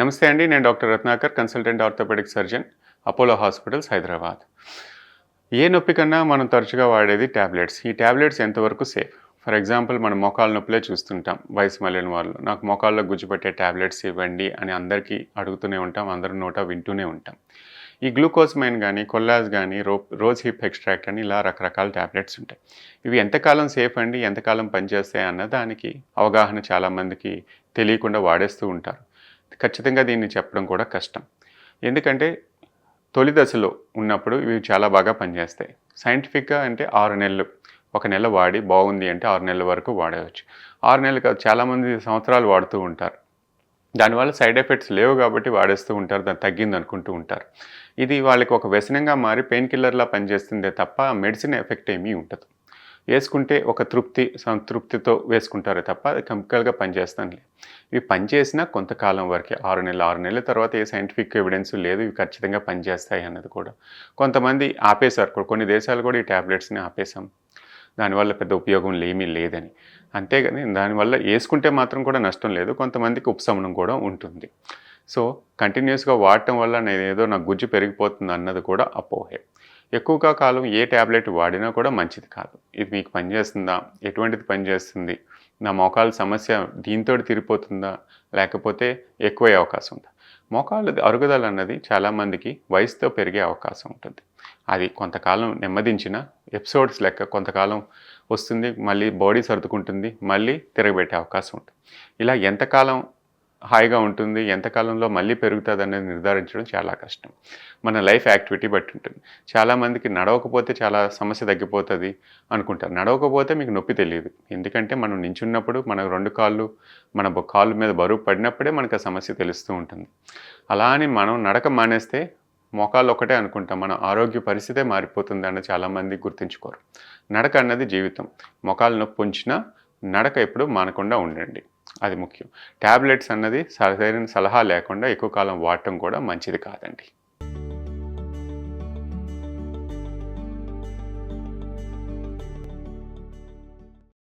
నమస్తే అండి నేను doctor Ratnakar consultant orthopaedic surgeon Apollo hospitals Hyderabad. ఏ నొప్పి కన్నా మనం తరచుగా వాడేది ట్యాబ్లెట్స్ ఈ ట్యాబ్లెట్స్ ఎంతవరకు సేఫ్? ఫర్ ఎగ్జాంపుల్ మనం మోకాళ్ళ నొప్పులే చూస్తుంటాం. వయసు మళ్ళిన వాళ్ళు నాకు మోకాల్లో గుజ్జుపెట్టే ట్యాబ్లెట్స్ ఇవ్వండి అని అందరికీ అడుగుతూనే ఉంటాం అందరూ నోట వింటూనే ఉంటాం. ఈ గ్లూకోజ్ మైన్ కానీ కొల్లాజ్ కానీ రో రోజ్ హిప్ ఎక్స్ట్రాక్ట్ అని ఇలా రకరకాల ట్యాబ్లెట్స్ ఉంటాయి. ఇవి ఎంతకాలం సేఫ్ అండి ఎంతకాలం పనిచేస్తాయి అన్న దానికి అవగాహన చాలామందికి తెలియకుండా వాడేస్తూ ఉంటారు. ఖచ్చితంగా దీన్ని చెప్పడం కూడా కష్టం. ఎందుకంటే తొలి దశలో ఉన్నప్పుడు ఇవి చాలా బాగా పనిచేస్తాయి. సైంటిఫిక్గా అంటే ఆరు నెలలు. ఒక నెల వాడి బాగుంది అంటే ఆరు నెలల వరకు వాడవచ్చు ఆరు నెలలు కాదు చాలామంది సంవత్సరాలు వాడుతూ ఉంటారు. దానివల్ల సైడ్ ఎఫెక్ట్స్ లేవు కాబట్టి వాడేస్తూ ఉంటారు దాన్ని తగ్గింది అనుకుంటూ ఉంటారు. ఇది వాళ్ళకి ఒక వ్యసనంగా మారి పెయిన్ కిల్లర్లా పనిచేస్తుందే తప్ప మెడిసిన్ ఎఫెక్ట్ ఏమీ ఉండదు. వేసుకుంటే ఒక తృప్తి సంతృప్తితో వేసుకుంటారే తప్ప అది కెమికల్గా పనిచేస్తాను ఇవి పనిచేసినా కొంతకాలం వరకే ఆరు నెలలు ఆరు నెలల తర్వాత ఏ సైంటిఫిక్ ఎవిడెన్స్ లేదు ఇవి ఖచ్చితంగా పనిచేస్తాయి అన్నది కూడా. కొంతమంది ఆపేశారు కొన్ని దేశాలు కూడా ఈ ట్యాబ్లెట్స్ని ఆపేశాం. దానివల్ల పెద్ద ఉపయోగం ఏమీ లేదని. అంతేగాని దానివల్ల వేసుకుంటే మాత్రం కూడా నష్టం లేదు కొంతమందికి ఉపశమనం కూడా ఉంటుంది. సో కంటిన్యూస్గా వాడటం వల్ల నేను ఏదో నా గుజ్జు పెరిగిపోతుంది అన్నది కూడా అపోహే. ఎక్కువగా కాలం ఏ ట్యాబ్లెట్ వాడినా కూడా మంచిది కాదు. ఇది మీకు పనిచేస్తుందా? ఎటువంటిది పనిచేస్తుంది? నా మోకాలు సమస్య దీంతో తిరిగిపోతుందా లేకపోతే ఎక్కువే అవకాశం ఉందా? మోకాలు అరుగుదల అన్నది చాలామందికి వయసుతో పెరిగే అవకాశం ఉంటుంది. అది కొంతకాలం నెమ్మదించిన ఎపిసోడ్స్ లెక్క కొంతకాలం వస్తుంది మళ్ళీ బాడీ సర్దుకుంటుంది మళ్ళీ తిరగబెట్టే అవకాశం ఉంటుంది. ఇలా ఎంతకాలం హాయిగా ఉంటుంది ఎంతకాలంలో మళ్ళీ పెరుగుతుంది అనేది నిర్ధారించడం చాలా కష్టం. మన లైఫ్ యాక్టివిటీ బట్టి ఉంటుంది. చాలామందికి నడవకపోతే చాలా సమస్య తగ్గిపోతుంది అనుకుంటారు. నడవకపోతే మీకు నొప్పి తెలియదు. ఎందుకంటే మనం నించున్నప్పుడు మన రెండు కాళ్ళు మన కాళ్ళు మీద బరువు పడినప్పుడే మనకు ఆ సమస్య తెలుస్తూ ఉంటుంది. అలా అని మనం నడక మానేస్తే మోకాళ్ళు ఒకటే అనుకుంటాం. మన ఆరోగ్య పరిస్థితే మారిపోతుంది అని చాలామంది గుర్తించుకోరు. నడక అన్నది జీవితం. మోకాలు నొప్పి ఉంచినా నడక ఎప్పుడు మానకుండా ఉండండి. అది ముఖ్యం. ట్యాబ్లెట్స్ అన్నది సరైన సలహా లేకుండా ఎక్కువ కాలం వాడటం కూడా మంచిది కాదండి.